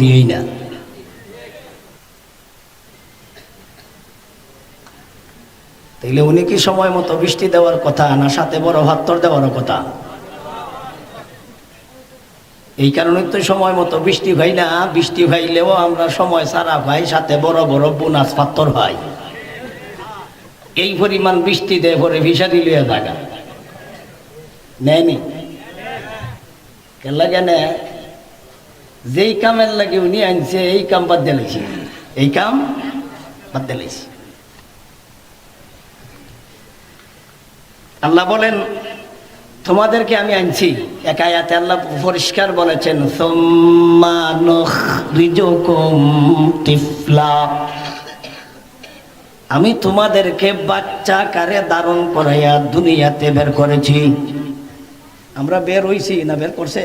দিয়েই না। তাইলে উনি কি সময় মতো বৃষ্টি দেওয়ার কথা, না সাথে বড় ভাত্তর দেওয়ার কথা? এই কারণে তো সময় মতো বৃষ্টি ভাই না। বৃষ্টি ভাইলেও আমরা সময় সারা ভাই সাথে বড় বড় বোনাস পাত্তর ভাই। এই পরিমাণ বৃষ্টি দেয় পরে ভিসা দিলে জায়গা। নেয়নি? কেন লাগে না যেই কামের লাগে উনি আনছে, এই কাম বাদ দিলাইছে এই কাম বাদ দিলাইছে আল্লাহ বলেন, তোমাদেরকে আমি আনছি। এক আয়াতে আল্লাহ পরিষ্কার বলেছেন আমি তোমাদেরকে বাচ্চা কারে ধারণ করাইয়া দুনিয়াতে বের করেছি। আমরা বের হইছি না বের করছে?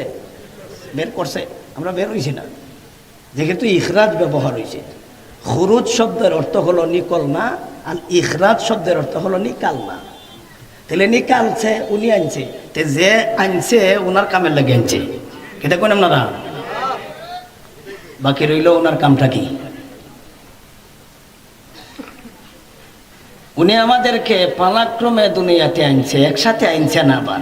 বের করছে। আমরা বের হইছি না। যেহেতু ইখরাজ ব্যবহার হয়েছে খুরুজ শব্দের অর্থ হলো নিকল না, আর ইখরাজ শব্দের অর্থ হলো নিকাল না। তাহলে নিকালছে উনি আনছে। তে যে আনছে ওনার কামের লাগে আনছে। এটা কোন আপনারা? বাকি রইল ওনার কামটা কি? উনি আমাদেরকে পালাক্রমে দুনিয়াতে আনছে, একসাথে আনছে না আবার।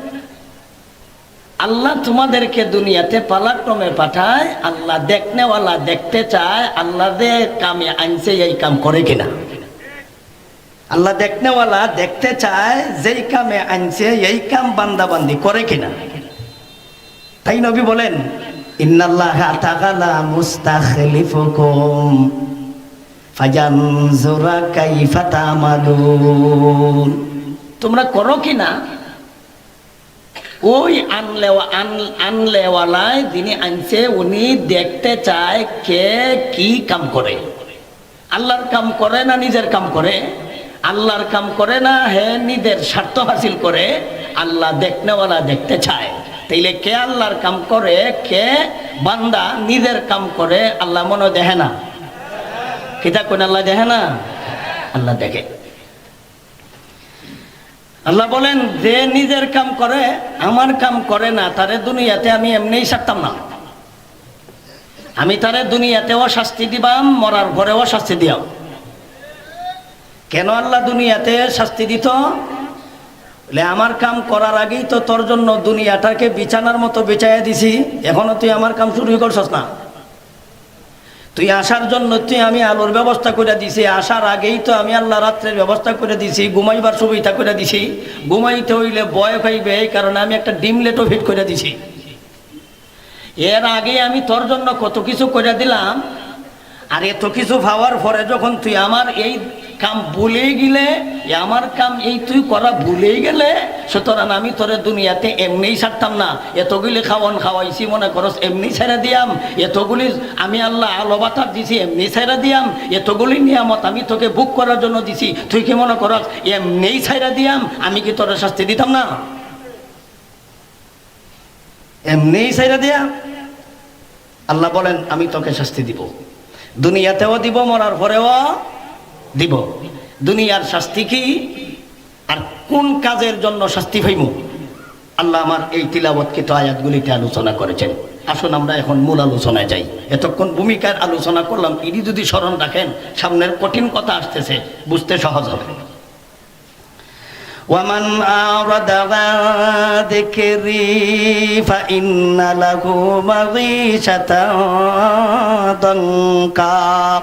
আল্লাহ তোমাদেরকে দুনিয়াতে পালাক্রমে পাঠায়, আল্লাহ দেখনেওয়ালা দেখতে চায় আল্লাহ যে কামে আনছে, এই কাম করে কিনা? আল্লাহ দেখনেওয়ালা দেখতে চায়, যেই কামে আনছে, এই কাম বান্দাবান্দি করে কিনা? তাই নবী বলেন, ইন্নাল্লাহ তাআলা মুস্তাখলিফুকুম ফাজানজুরা কাইফা তা'মালুন তোমরা করো কিনা? ওই আনলেওয়া আন আনলেওয়ালায় যিনি আনছে, উনি দেখতে চায় কে কি কাম করে। আল্লাহর কাম করে না নিজের কাম করে? আল্লাহর কাম করে না হে নিজের স্বার্থ হাসিল করে? আল্লাহ দেখনেওয়ালা দেখতে চায়। তাইলে কে আল্লাহর কাম করে, কে বান্দা নিজের কাম করে, আল্লাহ মনে দেখে না। কিতা কোন আল্লাহ দেখে না? আল্লাহ দেখে। আল্লাহ বলেন, যে নিজের কাম করে, আমার কাম করে না, তারে দুনিয়াতে আমি এমনিই ছাড়তাম না। আমি তারে দুনিয়াতেও শাস্তি দিবাম, মরার ঘরেও শাস্তি দিয়াম। কেন আল্লাহ দুনিয়াতে শাস্তি দিত? আমার কাম করার আগেই তো তোর জন্য দুনিয়াটাকে বিছানার মতো বেচাইয়া দিছি, এখনও তুই আমার কাম শুরু করছস না। তুই আসার জন্য তুই আমি আলোর ব্যবস্থা করে দিছি, আসার আগেই তো আমি আল্লাহ রাত্রের ব্যবস্থা করে দিছি, ঘুমাইবার সুবিধা করে দিছি। ঘুমাইতে হইলে বয় পাইবে, এই কারণে আমি একটা ডিম লেটও ফিট করে দিছি। এর আগে আমি তোর জন্য কত কিছু করে দিলাম, আর এত কিছু পাওয়ার পরে যখন তুই আমার এই কাম ভুলে গেলে আমার কাম, এই তুই করা ভুলেই গেলে, সুতরাং আমি তোরে দুনিয়াতে এমনিই ছাড়তাম না। এতগুলি খাওয়ান খাওয়াইছি, মনে করস এমনি ছেড়ে দিয়াম। এতগুলি আমি আল্লাহ আলো বাতার দিছি এমনি ছেড়ে দিয়াম। এতগুলি নিয়ামত আমি তোকে বুক করার জন্য দিছি। তুই কি মনে করস, এমনিই ছেড়ে দিয়াম? আমি কি তোরে শাস্তি দিতাম না? এমনিই ছেড়ে দিয়াম আল্লাহ বলেন, আমি তোকে শাস্তি দিব। দুনিয়াতেও দিব, মরার পরেও দিব দুনিয়ার শাস্তি কি আর কোন কাজের জন্য শাস্তি হইব আল্লাহ আমার এই তিলাবৎকৃত আয়াতগুলিতে আলোচনা করেছেন আসুন আমরা এখন মূল আলোচনায় যাই এতক্ষণ ভূমিকার আলোচনা করলাম ইনি যদি স্মরণ রাখেন সামনের কঠিন কথা আসতেছে বুঝতে সহজ হবে ومن أعرض عن ذكري فإن له معيشة ضنكا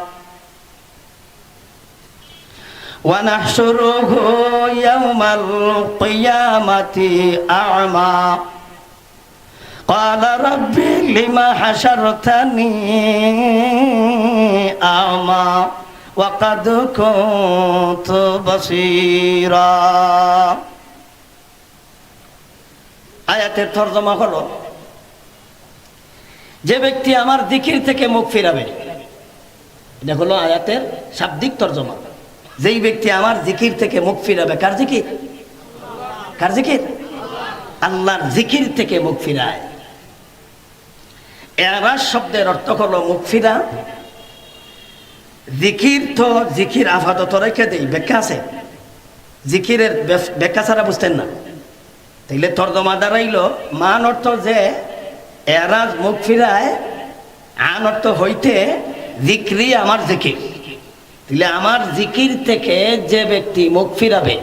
ونحشره يوم القيامة أعمى قال رب لم حشرتني أعمى وقد كنت بصيرا আয়াতের তর্জমা হলো যে ব্যক্তি আমার দিকির থেকে মুখ ফিরাবে এটা হলো আয়াতের শাব্দিক তর্জমা যেই ব্যক্তি আমার জিকির থেকে মুখ ফিরাবে, কার জিকির? কার জিকির? আল্লাহর জিকির থেকে মুখ ফিরায়। এরাস শব্দের অর্থ হলো মুখ ফিরা। জিকির তো জিকির আপাতত রেখে দেই, ব্যাখ্যা আছে? জিকিরের ব্যাখ্যা ছাড়া বুঝতেন না। তাইলে তর্জমা দাঁড়াইল, মান অর্থ যে এরাজ মুখ ফিরায়, আন অর্থ হইতে জিক্রি আমার জিকির। তাহলে আমার জিকির থেকে যে ব্যক্তি মুখ ফিরাবে,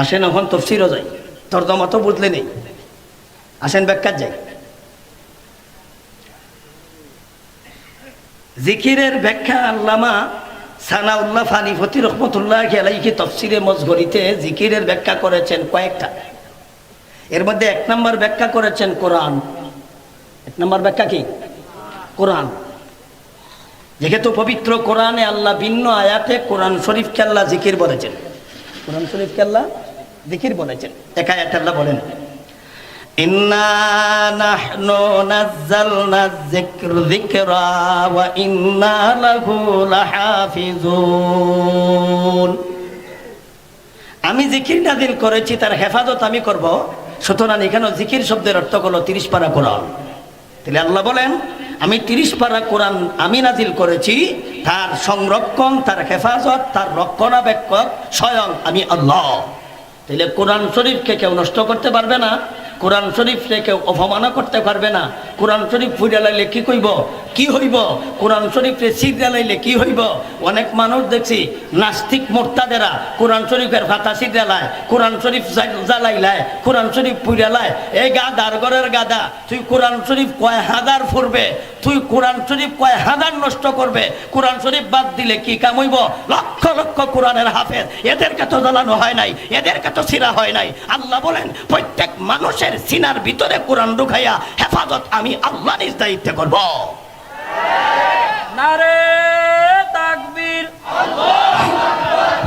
আসেন এখন তফসিরও যাই, তর্জমা তো বুঝলে নেই। আসেন ব্যাখ্যা যাই। জিকিরের ব্যাখ্যা আল্লামা সানাউল্লাহ ফানি ফতি রহমতুল্লাহ আলাইহি তফসিরে মজগরিতে জিকিরের ব্যাখ্যা করেছেন কয়েকটা। এর মধ্যে এক নম্বর ব্যাখ্যা করেছেন কোরআন। এক নম্বর ব্যাখ্যা কি? কোরআন। যেহেতু পবিত্র কোরআনে আল্লাহ ভিন্ন আয়াতে কোরআন শরীফকে আল্লাহ জিকির বলেছেন। কোরআন শরীফকে আল্লাহ জিকির বলেছেন। এক আয়াত আল্লাহ বলেন আমি জিকির নাজিল করেছি, তার হেফাজত আমি করব। সুতরাং এখানে জিকির শব্দের অর্থ হলো তিরিশ পারা কোরআন। তাহলে আল্লাহ বলেন আমি তিরিশ পারা কোরআন আমি নাজিল করেছি, তার সংরক্ষণ, তার হেফাজত, তার রক্ষণাবেক্ষক স্বয়ং আমি আল্লাহ। তাহলে কোরআন শরীফকে কেউ নষ্ট করতে পারবে না, কোরআন শরীফকে কেউ অপমানও করতে পারবে না। কোরআন শরীফ ফুটে লাইলে কি কইব? কি হইব? কোরআন শরীফে সিট লাইলে কি হইব? অনেক মানুষ দেখছি নাস্তিক মোর্তাদেরা কোরআন শরীফের সিট জ্বালায়, কোরআন শরীফ জ্বালাইলায়, কোরআন শরীফ পুড়ালায় এই গাদার ঘরের গাদা, তুই কোরআন শরীফ কয় হাজার ফুরবে? তুই কোরআন শরীফ কয় হাজার নষ্ট করবে? কোরআন শরীফ বাদ দিলে কি কাম হইব? লক্ষ লক্ষ কোরআনের হাফেজ, এদেরকে তো জ্বালানো হয় নাই, এদেরকে তো সিরা হয় নাই। আল্লাহ বলেন, প্রত্যেক মানুষের সিনার ভিতরে কোরআন ঢুকাইয়া হেফাজত আমি আল্লাহ নিজ দায়িত্বে করব। নারে তাকবীর।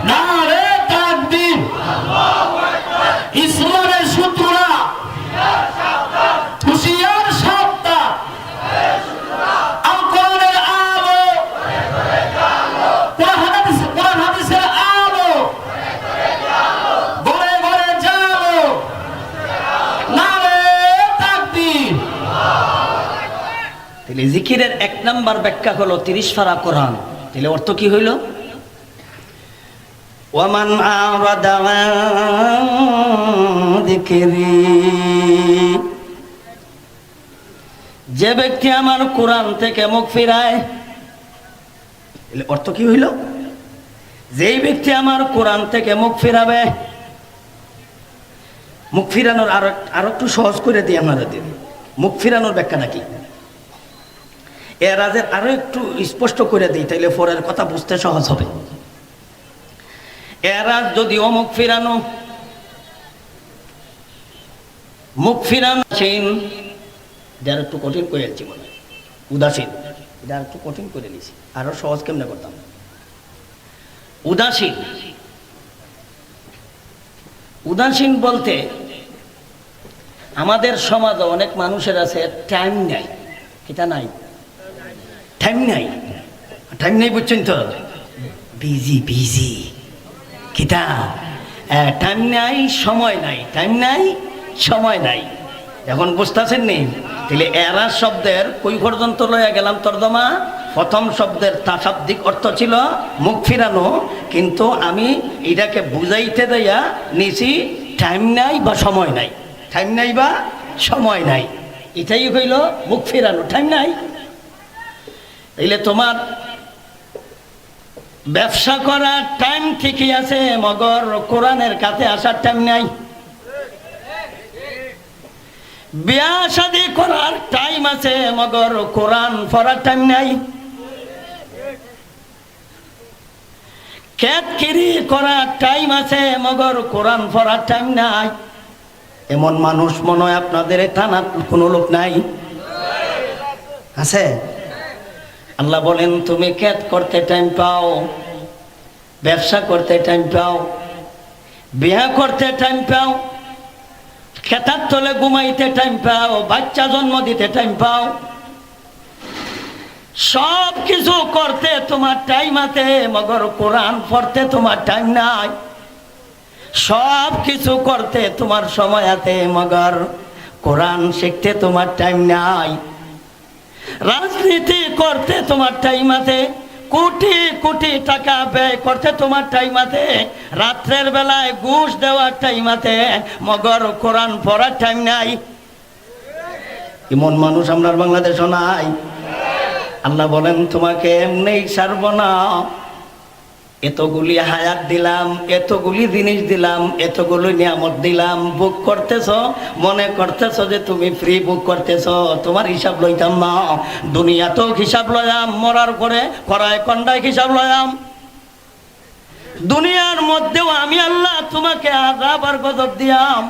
নারে তাকবীর। ইসলামের শত্রুরা হুশিয়ার সাবধান আল কোরআনের আলো কোরআন হাদিস কোরআন হাদিসের আলো ঘরে ঘরে জালো নারে তাকবীর তাহলে জিকিরের এক নাম্বার ব্যাখ্যা হলো তিরিশ ফারা কোরআন। তাহলে অর্থ কি হইল? ওয়ামান যে ব্যক্তি আমার কোরআন থেকে মুখ ফিরায় অর্থ কি হইল? যেই ব্যক্তি আমার কোরআন থেকে মুখ ফিরাবে, মুখ ফিরানোর আরও আরও একটু সহজ করে দিই দিন মুখ ফিরানোর ব্যাখ্যাটা কি? এর আগে আরও একটু স্পষ্ট করে দিই, তাইলে পরের কথা বুঝতে সহজ হবে। এরাজ যদি অমুখ ফিরানো, মুখ ফিরানো সেন আর একটু কঠিন করে যাচ্ছি মনে উদাসীন। আর একটু কঠিন করে নিয়েছি। আরও সহজ কেমনে করতাম? উদাসীন। উদাসীন বলতে আমাদের সমাজে অনেক মানুষের আছে টাইম নাই। এটা নাই। টাইম নাই টাইম নাই বুঝছেন তো বিজি বিজি কিতা টাইম নাই সময় নাই টাইম নাই সময় নাই এখন বুঝতেছেন নি তাহলে এরা শব্দের কই পর্যন্ত লইয়া গেলাম তর্জমা প্রথম শব্দের তাশাব্দিক অর্থ ছিল মুখ ফিরানো কিন্তু আমি এটাকে বুঝাইতে দেয়া নিছি টাইম নাই বা সময় নাই টাইম নাই বা সময় নাই এটাই হইল মুখ ফিরানো টাইম নাই তাইলে তোমার ব্যবসা করার টাইম ঠিকই আছে, মগর কোরআনের কাছে আসার টাইম নাই। বিয়া শাদি করার টাইম আছে, মগর কোরআন পড়ার টাইম নাই। ক্যাটকিরি করার টাইম আছে, মগর কোরআন পড়ার টাইম নাই। এমন মানুষ মনে হয় আপনাদের থানার কোনো লোক নাই। আছে? আল্লাহ বলেন, তুমি ক্যাত করতে টাইম পাও, ব্যবসা করতে টাইম পাও, বিয়া করতে টাইম পাও, খেতার তলে ঘুমাইতে টাইম পাও, বাচ্চা জন্ম দিতে টাইম পাও সব কিছু করতে তোমার টাইম আছে, মগর কোরআন পড়তে তোমার টাইম নাই সব কিছু করতে তোমার সময় আছে, মগর কোরআন শিখতে তোমার টাইম নাই। রাজনীতি করতে তোমার টাইম আছে, কোটি কোটি টাকা ব্যয় করতে তোমার টাইম আছে, রাত্রের বেলায় ঘুষ দেওয়ার টাইম আছে, মগর কোরআন পড়ার টাইম নাই। এমন মানুষ আপনার বাংলাদেশও নাই। আল্লাহ বলেন, তোমাকে এমনি সারব না। এতগুলি হায়াত দিলাম, এতগুলি জিনিস দিলাম, এতগুলি নিয়ামত দিলাম। বুক করতেছ, মনে করতেছ যে তুমি ফ্রি বুক করতেছ, তোমার হিসাব লইতাম না। দুনিয়াতেও হিসাব লয়াম মরার পরে করায় কন্ডায় হিসাব লয়াম দুনিয়ার মধ্যেও আমি আল্লাহ তোমাকে আজাব আর গজব দিয়াম।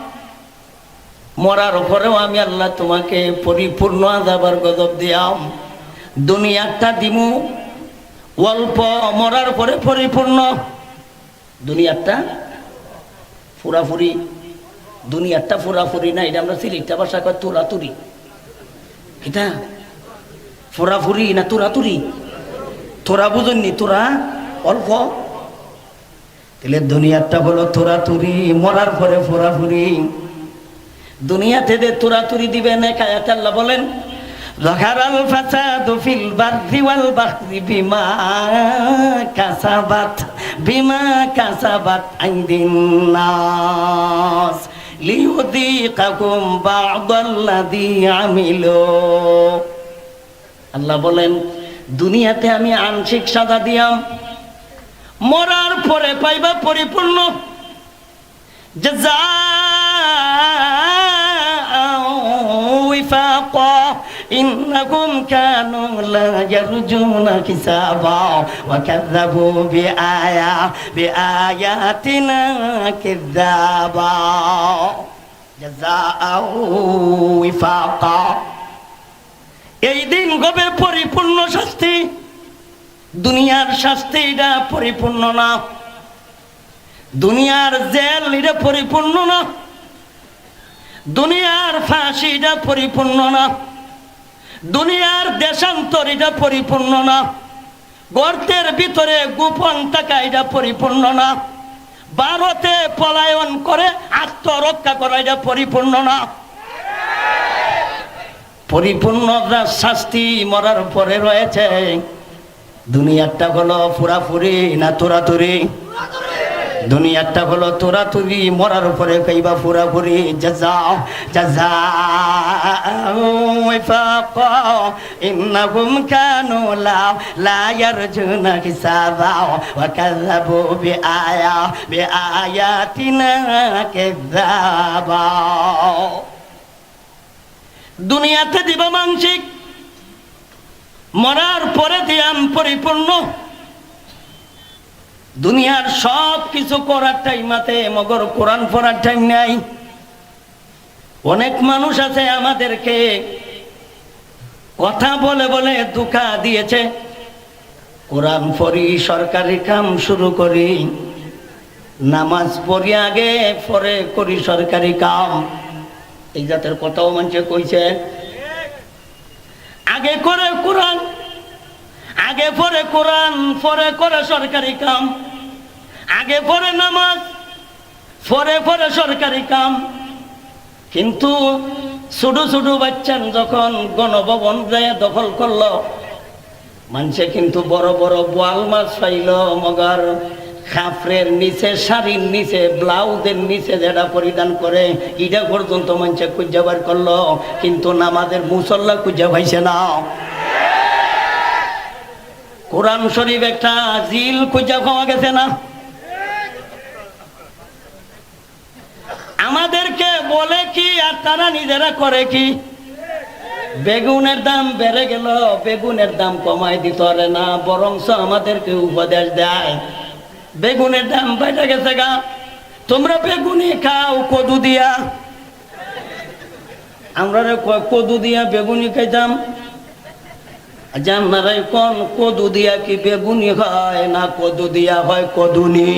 মরার পরেও আমি আল্লাহ তোমাকে পরিপূর্ণ আজাব আর গজব দিয়াম। দুনিয়াটা দিমু অল্প মরার পরে পরিপূর্ণ। দুনিয়ারটা ফুরাফুরি দুনিয়ারটা ফুরাফুরি না, এটা আমরা সিলিটা ভাষা কয় তুরাতুরি। এটা ফুরাফুরি না তুরাতুরি? তোরা বুঝননি, তোরা অল্প। তাহলে দুনিয়ারটা হলো তোরাতুরি, মরার পরে ফুরাফুরি। দুনিয়াতে যে তুরাতুরি দিবেন, একায়াত আল্লাহ বলেন ظهر الفساد في البر والبحر بما كسبت بما كسبت أيدي الناس ليذيقكم بعض الذي عملوا আল্লাহ বলেন দুনিয়াতে আমি আংশিক সাজা দিয়াম মরার পরে পাইবা পরিপূর্ণ جزاء وفاقا إنهم كانوا لا يرجون حسابا وكذبوا بآيات بآياتنا كذابا جزاء وفاقا এই দিন গবে পরিপূর্ণ শাস্তি দুনিয়ার শাস্তি এটা পরিপূর্ণ না দুনিয়ার জেল এটা পরিপূর্ণ না দুনিয়ার ফাঁসি এটা পরিপূর্ণ না। দুনিয়ার দেশান্তর এটা পরিপূর্ণ না। গর্তের ভিতরে গোপন টাকা এটা পরিপূর্ণ না। ভারতে পলায়ন করে আত্মরক্ষা করা এটা পরিপূর্ণ না। পরিপূর্ণ শাস্তি মরার পরে রয়েছে। দুনিয়ারটা হলো পুরাপুরি না তোরাতুরি। দুনিয়ারটা হলো তোরা তুরি মরার উপরে কইবা পুরাপুরি জাজাও জাজা। ইন্নাহুম কানু লা লা ইয়ারজুনা হিসাবা, ওয়া কাযাবু বিআয়া, বিআয়াতিনা কাযাবা দুনিয়াতে দিব মানসিক, মরার পরে দিয়াম পরিপূর্ণ। দুনিয়ার সব কিছু করার টাইম আছে, মগর কোরআন পড়ার টাইম নাই। অনেক মানুষ আছে আমাদেরকে কথা বলে বলে দুঃখা দিয়েছে। কোরআন পড়ি, সরকারি কাম শুরু করি, নামাজ পড়ি আগে, পরে করি সরকারি কাম। এই জাতের কথাও মানুষে কইছে। আগে করে কোরআন আগে পরে কোরআন, পরে করে সরকারি কাম। আগে পরে নামাজ, পরে পরে সরকারি কাম। কিন্তু ছোট ছোট বাচ্চান যখন গণভবন যায় দখল করল মানুষে কিন্তু বড় বড় বোয়াল মাছ পাইল, মগার খাফরের নিচে, শাড়ির নিচে, ব্লাউজের নিচে যেটা পরিধান করে, ইটা পর্যন্ত মানুষে খুঁজাবার করল, কিন্তু নামাজের মুসল্লা খুঁজে পাইছে না। কোরআন শরীফ একটা জিল খুঁজে পাওয়া গেছে না? আমাদেরকে বলে কি আর তারা নিজেরা করে কি? বেগুনের দাম বেড়ে গেল, বেগুনের দাম কমাই দিতে পারে না, বরংস আমাদেরকে উপদেশ দেয়। বেগুনের দাম বেড়ে গেছে গা। তোমরা বেগুনি খাও, কদু দিয়া। আমরা রে কদু দিয়া বেগুনি খাইতাম। জানারাই কোন কদু দিয়া কি বেগুনি হয়, না কদু দিয়া হয় কদুনি?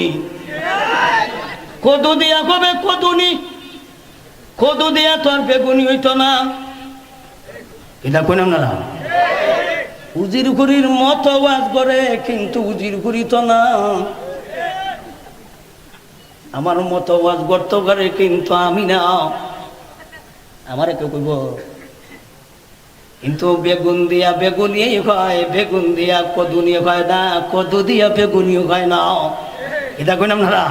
কদু দিয়া কবে কদুনি। কদু দিয়া তো আর বেগুনি হইতো না। এটা কোন না উজির ঘুরির মত ওয়াজ করে, কিন্তু উজির ঘুরি তো না। আমার মত ওয়াজ গর্ত করে কিন্তু আমি না। আমার কেউ কইব? কিন্তু বেগুন দিয়া বেগুনি হয়, বেগুন দিয়া কদুনিয়া হয় না, কদু দিয়া বেগুনি হয় না। এটা কইলাম না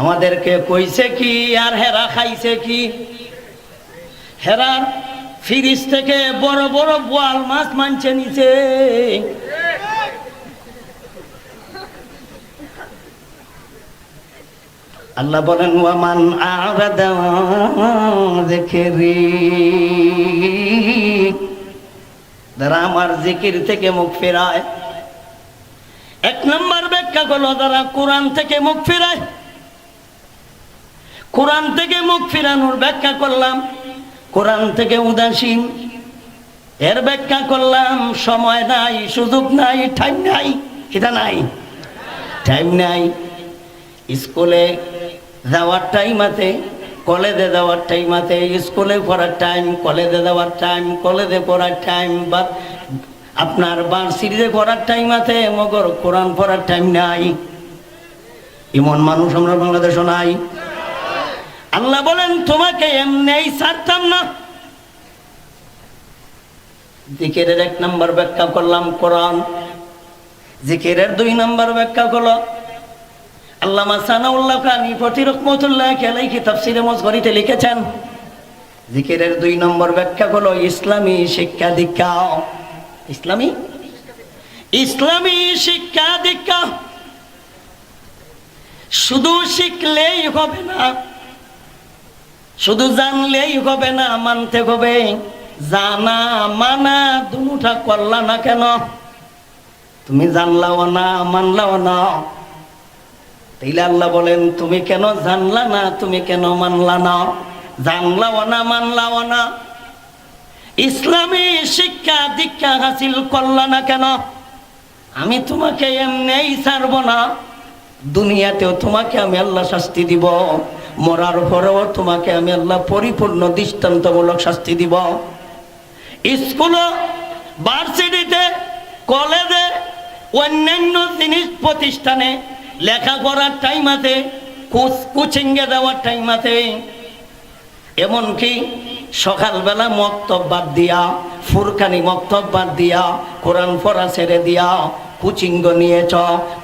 আমাদেরকে কইছে কি, আর হেরা খাইছে কি? হেরার ফিরিজ থেকে বড় বড় বোয়াল মাছ মানছে নিছে আল্লাহ বলেন, ওয়ামান আরাদা দেখেরি যারা আমার জিকির থেকে মুখ ফেরায়, এক নম্বর ব্যাখ্যা করল যারা কোরআন থেকে মুখ ফেরায়, কোরআন থেকে মুখ ফিরানোর ব্যাখ্যা করলাম, কোরআন থেকে উদাসীন। এর ব্যাখ্যা করলাম, সময় নাই, সুযোগ নাই টাইম নাই এটা নাই টাইম নাই। স্কুলে যাওয়ার টাইম আছে কলেজে যাওয়ার টাইম আছে স্কুলে পড়ার টাইম কলেজে যাওয়ার টাইম কলেজে পড়ার টাইম বা আপনার বার্ষিকে পড়ার টাইম আছে, মগর কোরআন পড়ার টাইম নাই। এমন মানুষ আমরা বাংলাদেশও নাই। আল্লাহ বলেন, তোমাকে এমনি ছাড়তাম না। জিকিরের এক নম্বর ব্যাখ্যা করলাম, কোরআন। জিকিরের দুই নম্বর ব্যাখ্যা করল আল্লামা সানাউল্লাহ খানি তাফসিরে মজগরিতে লিখেছেন, জিকিরের দুই নম্বর ব্যাখ্যা হলো ইসলামী শিক্ষা দীক্ষা। ইসলামী? ইসলামী শিক্ষা দীক্ষা। শুধু শিখলেই হবে না, শুধু জানলেই হবে না, মানতে হবে। জানা মানা দুটা করলা না কেন? তুমি জানলাও না, মানলাও না। তাইলে আল্লাহ বলেন, তুমি কেন জানলা না? তুমি কেন মানলা না? জানলাও না, মানলাও না। ইসলামী শিক্ষা দীক্ষা হাসিল করলা না কেন? আমি তোমাকে এমনিই ছাড়ব না। দুনিয়াতেও তোমাকে আমি আল্লাহ শাস্তি দিব। মরার পরেও তোমাকে আমি আল্লাহ পরিপূর্ণ দৃষ্টান্তমূলক শাস্তি দিব। স্কুল, ভার্সিটিতে, কলেজে, অন্যান্য জিনিস প্রতিষ্ঠানে লেখাপড়ার টাইম আছে কোচিংয়ে দেওয়ার টাইম আছে। এমনকি সকালবেলা মক্তব বাদ দিয়া, ফুরকানি মক্তব বাদ দিয়া, কোরআন পড়া ছেড়ে দিয়া কুচিঙ্গ নিয়েছ,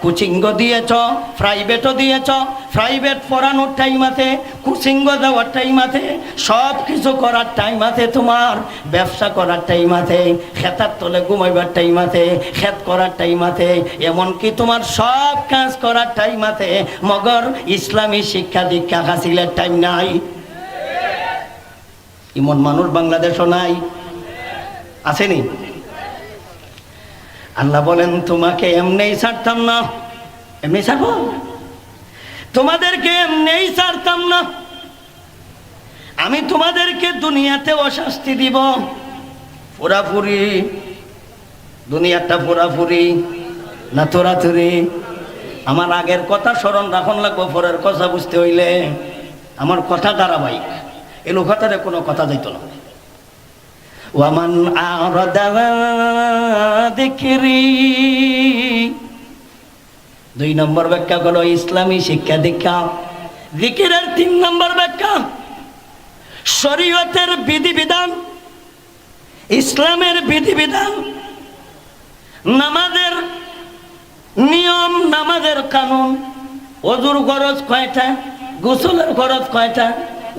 কুচিঙ্গ দিয়েছ প্রাইভেটও দিয়েছ প্রাইভেট পড়ানোর টাইম আছে, কুচিঙ্গ দেওয়ার টাইম আছে সব কিছু করার টাইম আছে তোমার, ব্যবসা করার টাইম আছে, খেতার তলে ঘুমাইবার টাইম আছে, খেত করার টাইম আছে, এমনকি তোমার সব কাজ করার টাইম আছে, মগর ইসলামী শিক্ষা দীক্ষা হাসিলের টাইম নাই। ইমন মানুষ বাংলাদেশও নাই। আসেনি? আল্লাহ বলেন, তোমাকে এমনি ছাড়তাম না। এমনি ছাড়বো? তোমাদেরকে এমনি ছাড়তাম না। আমি তোমাদেরকে দুনিয়াতে অশাস্তি দিব। পুরাপুরি দুনিয়াটা পুরাপুরি না তোরাতুরি আমার আগের কথা স্মরণ রাখন লাগবো, পরের কথা বুঝতে হইলে। আমার কথা ধারাবাহিক। এলো কথারে কোনো কথা যাইত না। ওয়ামান আরদা দেখরি। দুই নম্বর ব্যাখ্যা হলো ইসলামী শিক্ষা দীক্ষা। জিকিরের তিন নম্বর ব্যাখ্যা, শরীয়তের বিধিবিধান, ইসলামের বিধিবিধান, নামাজের নিয়ম, নামাজের কানুন, অজুর গরজ কয়টা, গোসলের গরজ কয়টা,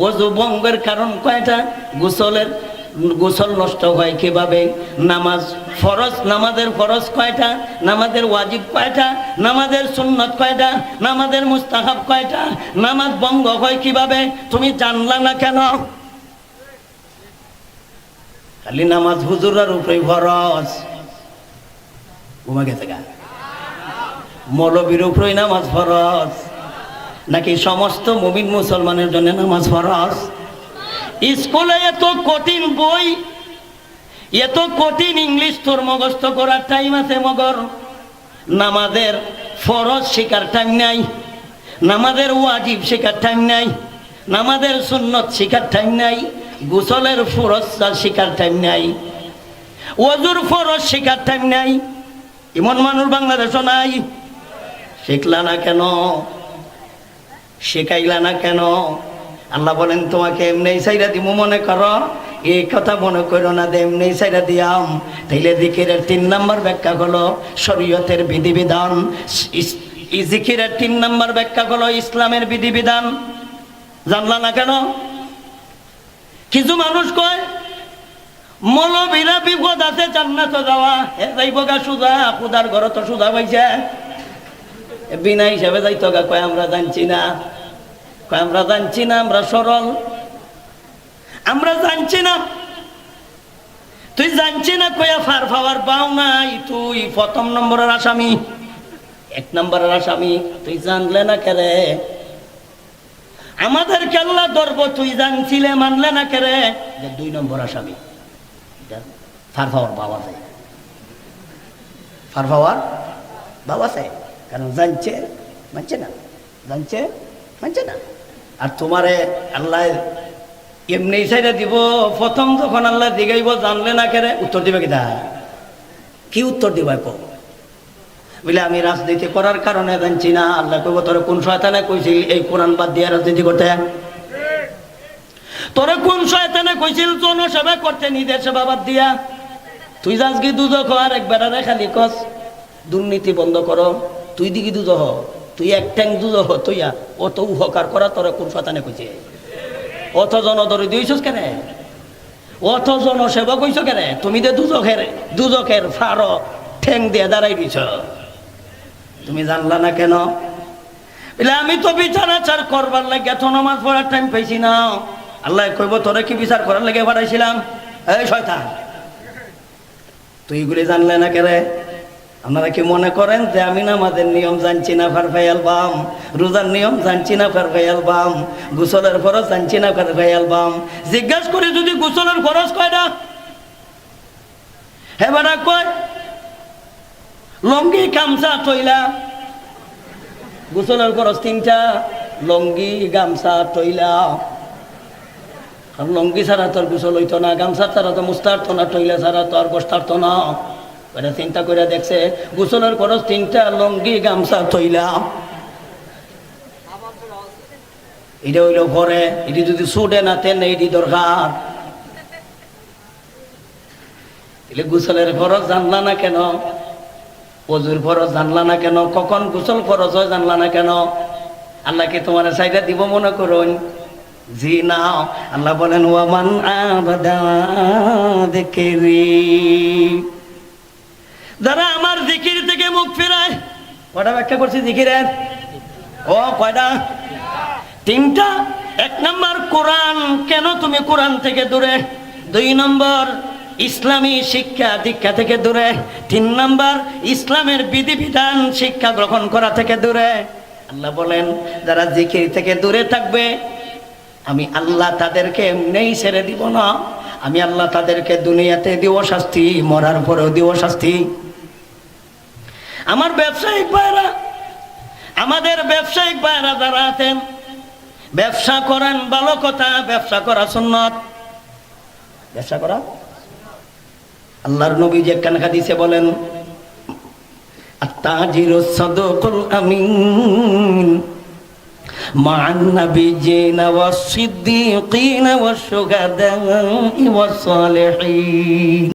অজু বঙ্গের কারণ কয়টা, গোসলের গোসল নষ্ট হয় কীভাবে? নামাজ ফরজ, নামাজের ফরজ কয়টা? নামাজের ওয়াজিব কয়টা? নামাজের সুন্নত কয়টা? নামাজের মুস্তাহাব কয়টা? নামাজ বঙ্গ হয় কীভাবে? তুমি জানলা না কেন? খালি নামাজ হুজুরের উপরে ফরজ। ঘুমা গেছে গা। মৌলবীর উপরেই নামাজ ফরজ। নাকি সমস্ত মুমিন মুসলমানের জন্য নামাজ ফরজ? স্কুলে এত কঠিন বই, এত কঠিন ইংলিশ তোর মগস্থ করার টাইম আছে মগর। নামাজের ফরজ শেখার টাইম নাই, নামাজের ওয়াজিব শেখার টাইম নাই, নামাজের সুন্নত শেখার টাইম নাই, গোসলের ফরজ শেখার টাইম নাই ওজুর ফরজ শেখার টাইম নাই এমন মানুষ বাংলাদেশও নাই। শিখলা না কেন? শেখাইলা না কেন? আল্লাহ বলেন, তোমাকে এমনি সাইরা দিব মনে করো। এই কথা মনে করো না যে এমনি সাইরা দিয়াম। তাইলে জিকিরের তিন নম্বর ব্যাখ্যা হলো শরীয়তের বিধিবিধান। জিকিরের তিন নম্বর ব্যাখ্যা হলো ইসলামের বিধিবিধান। জানলা না কেন? কিছু মানুষ কয়, মৌলবীরা বিপদ আছে, জান্নাত যাওয়া। হে যাইব গা সুজা, খুদার ঘর তো সুজা পাইছে বিনা হিসাবে যাইতো গা, কয়, আমরা জানছি না। আমরা জানছি না, আমরা সরল। আমরা জানছি না। তুই জানছি না? কয়া ফার ফাওয়ার পাও নাই, তুই প্রথম নম্বরের আসামি। এক নম্বরের আসামি, তুই জানলে না কেরে? আমাদের কেল্লা ধরবো, তুই জানছিলে, মানলে না কেরে? দুই নম্বর আসামি। ফার ফাওয়ার বাবা চাই ফার ফাওয়ার বাবা চাই কারণ জানছে, মানছে না। জানছে, মানছে না। আর তোমারে আল্লাহ এমনি সাইডে দিব, প্রথম যখন আল্লাহ দিগাইব জানলে না কেরে, উত্তর দিবে কি কিনা কি উত্তর দিবা কো? বলে, আমি রাজনীতি করার কারণে জানছি না, আল্লাহ কইব, তোরে কোন শয়তানে কইছিল, এই কোরআন বাদ দিয়ে রাজনীতি করতে? তোরে কোন শয়তানে কইছিল, জনসেবা করতে, নিজের সেবা বাদ দিয়া? তুই যাস কি দুজক আর একবার খালি কস, দুর্নীতি বন্ধ করো, তুই দিকে দুজহ তুই এক ট্যাং দুজহ তুইয়া অত উপকার করা তোরে কোন শয়তানে কইছে? অত জনদরে দিয়েছিস কেন? অত জনসেবা কইছ কেন? তুমি যে দুজকের দুজকের ফার ঠেং দিয়ে দাঁড়াই দিছ। তুমি জানলা না কেন? বলে, আমি তো বিচার আচার করবার লাগে এত নামাজ পড়ার টাইম পাইছি না। আল্লাহ কইব, তোরে কি বিচার করার লাগে পাঠাইছিলাম? এই শয়তান, তুই এগুলি জানলে না কেরে আপনারা কি মনে করেন যে আমি নামাজের নিয়ম জানছি না ফারফাই অ্যালবাম? রোজার নিয়ম জানছি না ফারফাই অ্যালবাম? গোসলের ফরজ জানছি না ফারফাই অ্যালবাম? জিজ্ঞাসা করে যদি গোসলের ফরজ কয়টা হে বেটা কয়? লঙ্গি, গামছা, তৈলা। গোসলের খরচ তিনটা। লঙ্গি, গামছা, তৈলা। আর লঙ্গি ছাড়া তোর গোসল হইতো না, গামছা ছাড়া তো মুস্তারতো না টইলা ছাড়া তো আর বসতারতো না। এটা চিন্তা করে দেখছে, গোসলের খরচ তিনটা লঙ্গি, গামছা, তৈলা। এটা হইল ঘরে, এটি যদি সুটে না তেন এটি দরকার। গোসলের খরচ জানলা না কেন? অজুর ফরজ জানলা না কেন? কখন গোসল ফরজ হয় জানলা না কেন? আল্লাহকে তোমার সাইডে দিব মনে করুন। জি না, আল্লাহ বলেন ওয়ামান আবাদা দেখেরি যারা আমার জিকির থেকে মুখ ফেরায়, কয়টা ব্যাখ্যা করছি জিকিরের ও, কয়টা? তিনটা। এক নম্বর, কোরআন, কেন তুমি কোরআন থেকে দূরে? দুই নম্বর, ইসলামী শিক্ষা দীক্ষা থেকে দূরে। তিন নম্বর, ইসলামের বিধিবিধান শিক্ষা গ্রহণ করা থেকে দূরে। আল্লাহ বলেন, যারা জিকির থেকে দূরে থাকবে, আমি আল্লাহ তাদেরকে এমনিই ছেড়ে দিব না। আমি আল্লাহ তাদেরকে দুনিয়াতে দিব শাস্তি, মরার পরেও দিব শাস্তি। আমার ব্যবসায়িক ভাইরা আমাদের ব্যবসায়িক ভাইরা যারা আছেন, ব্যবসা করেন ভালো কথা, ব্যবসা করা সুন্নত। ব্যবসা করা? আল্লাহর নবী যে কান হাদিসে বলেন আত্মাজির সদকুল আমিন মান নবীজিনা ওয়াস সিদ্দিকিনা ওয়াস সুহাদা ওয়াস